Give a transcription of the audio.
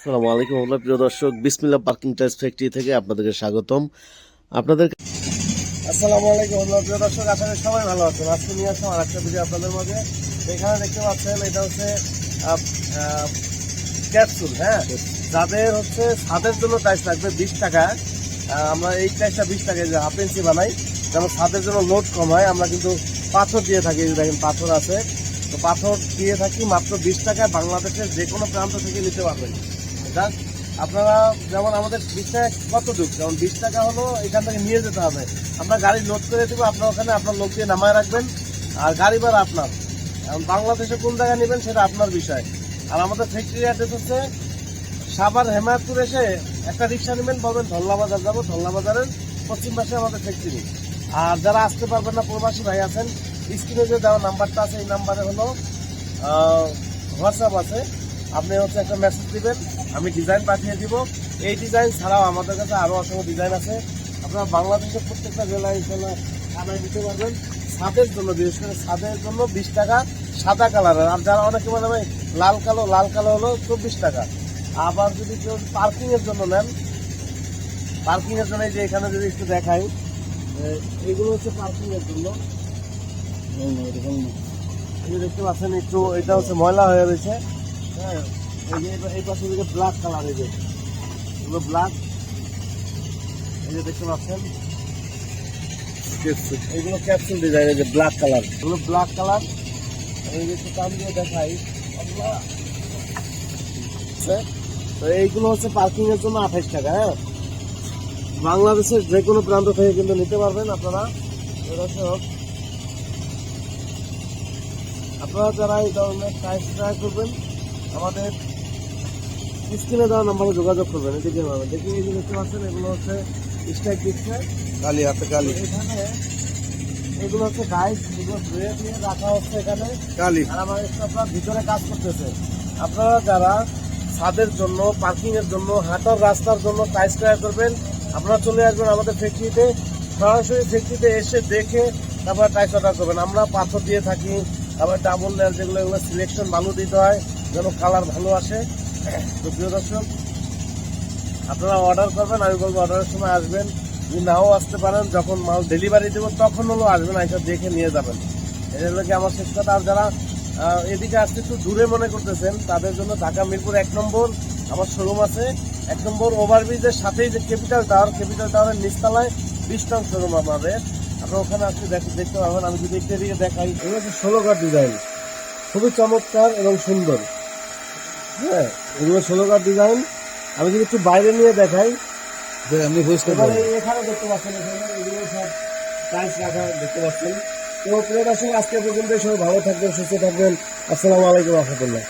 আসসালামু আলাইকুম আল্লাহ প্রিয় দর্শক বিসমিল্লা পার্কিং টাইস ফ্যাক্টরি থেকে আপনাদেরকে স্বাগতম। আপনাদের আসসালামু আলাইকুম আল্লাহ প্রিয় দর্শক, আশা করি সবাই ভালো আছেন। আজকে নিয়ে আসলাম আর একটা ভিডিও আপনাদের মাঝে। এখানে দেখতে পাচ্ছেন, এটা হচ্ছে ক্যাপসুল হ্যাঁ? যাদের হচ্ছে ছাদের জন্য টাইস লাগবে বিশ টাকা। আমরা এই টাইসটা বিশ টাকায় যে হাফ ইঞ্চি বানাই, যেমন ছাদের জন্য লোড কম হয়, আমরা কিন্তু পাথর দিয়ে থাকি দেখেন পাথর আছে। তো পাথর দিয়ে থাকি মাত্র বিশ টাকায় বাংলাদেশের যে কোনো প্রান্ত থেকে নিতে পারবেন। যাক আপনারা যেমন আমাদের বিশ কত দূর? যেমন বিশ টাকা হলো এখান থেকে নিয়ে যেতে হবে। আমরা গাড়ি লোড করে দেবো, আপনার ওখানে আপনার লোক দিয়ে নামায় রাখবেন। আর গাড়ি ভাড়া আপনার। এখন বাংলাদেশে কোন জায়গায় নেবেন সেটা আপনার বিষয়। আর আমাদের ফ্যাক্টরি অ্যাড্রেস হচ্ছে সাভার হেমায়তপুর এসে একটা রিক্সা নেবেন, বলবেন ধল্লা বাজার যাব ধল্লা বাজারের পশ্চিম পাশে আমাদের ফ্যাক্টরি আর যারা আসতে পারবেন না, প্রবাসী ভাই আছেন স্ক্রিনে যে দেওয়া নাম্বারটা আছে, এই নাম্বারে হলো হোয়াটসঅ্যাপ আছে। আপনি হচ্ছে একটা মেসেজ দিবেন, আমি ডিজাইন পাঠিয়ে দিব। এই ডিজাইন ছাড়াও আমাদের কাছে আরও অসংখ্য ডিজাইন আছে। আপনারা বাংলাদেশের প্রত্যেকটা জেলায় ইনশাল্লাহ আনায় দিতে পারবেন। ছাদের জন্য, বিশেষ করে ছাদের জন্য বিশ টাকা, সাদা কালারের আর যারা অনেকে বলে, ভাই, লাল কালো লাল কালো হলো চব্বিশ টাকা। আবার যদি কেউ পার্কিংয়ের জন্য নেন পার্কিংয়ের জন্য যে এখানে যদি একটু দেখাই এগুলো হচ্ছে পার্কিংয়ের জন্য। দেখতে পাচ্ছেন, একটু এটা হচ্ছে ময়লা হয়ে রয়েছে। হ্যাঁ এই যে এই- পাশে দিকে ব্ল্যাক কালার এই যে এগুলো ব্ল্যাক এই যে দেখতে পাচ্ছেন? এগুলো ক্যাপসুল ডিজাইন এই যে ব্ল্যাক কালার এগুলো ব্ল্যাক কালার এই যে দিয়ে দেখাই। তো এইগুলো হচ্ছে পার্কিং এর জন্য আঠাইশ টাকা হ্যাঁ। বাংলাদেশের যে কোনো প্রান্ত থেকে কিন্তু নিতে পারবেন আপনারা। দর্শক আপনারা যারা এই ধরনের ট্রাই করবেন আমাদের স্ক্রিনে দেওয়া নাম্বারে যোগাযোগ করবেন এদিকে পাবেন দেখি এই যে দেখতে পাচ্ছেন এগুলো হচ্ছে স্ট্রাইক দিচ্ছে। কালি হাতে কালি এখানে এগুলো হচ্ছে গাইড এগুলো ধুয়ে দিয়ে রাখা হচ্ছে এখানে। কালি আর আমার স্টাফরা ভিতরে কাজ করতেছে। আপনারা যারা ছাদের জন্য পার্কিংয়ের জন্য হাঁটার রাস্তার জন্য টাইস ক্রয় করবেন আপনারা চলে আসবেন আমাদের ফ্যাক্টরিতে সরাসরি ফ্যাক্টরিতে এসে দেখে তারপর টাইস অর্ডার করবেন। আমরা পাথর দিয়ে থাকি তারপর ডাবল লেয়ার যেগুলো এগুলো সিলেকশন ভালো দিতে হয়। যেন কালার ভালো আসে। তো প্রিয় দর্শক, আপনারা অর্ডার করবেন, আমি বলব অর্ডারের সময় আসবেন। যদি নাও আসতে পারেন, যখন মাল ডেলিভারি দেবো, তখন হলেও আসবেন এসে দেখে নিয়ে যাবেন। এটা হলো কি আমার শেষ কথা। আর যারা এদিকে আসতে একটু দূরে মনে করতেছেন, তাদের জন্য ঢাকা মিরপুর এক নম্বর আমার শোরুম আছে। এক নম্বর ওভারব্রিজের সাথেই যে ক্যাপিটাল টাওয়ার ক্যাপিটাল টাওয়ারের নিচতলায় বিশ টন শোরুম আমাদের। আপনারা ওখানে আসলে দেখ- দেখতে পাবেন আমি যদি একটু এদিকে দেখাই। এগুলো হচ্ছে ষোলো ডিজাইন খুবই চমৎকার এবং সুন্দর। হ্যাঁ এগুলো ষোলো কার ডিজাইন আমি যদি একটু বাইরে নিয়ে দেখাই। আমি বুঝতে পারেন এখানে দেখতে পাচ্ছেন এখানে এগুলো সব টাইলস রাখা দেখতে পাচ্ছেন। তো প্রিয় দর্শক আজকে পর্যন্ত সবাই ভালো থাকবেন সুস্থ থাকবেন। আসসালামু আলাইকুম রহমতুল্লাহ।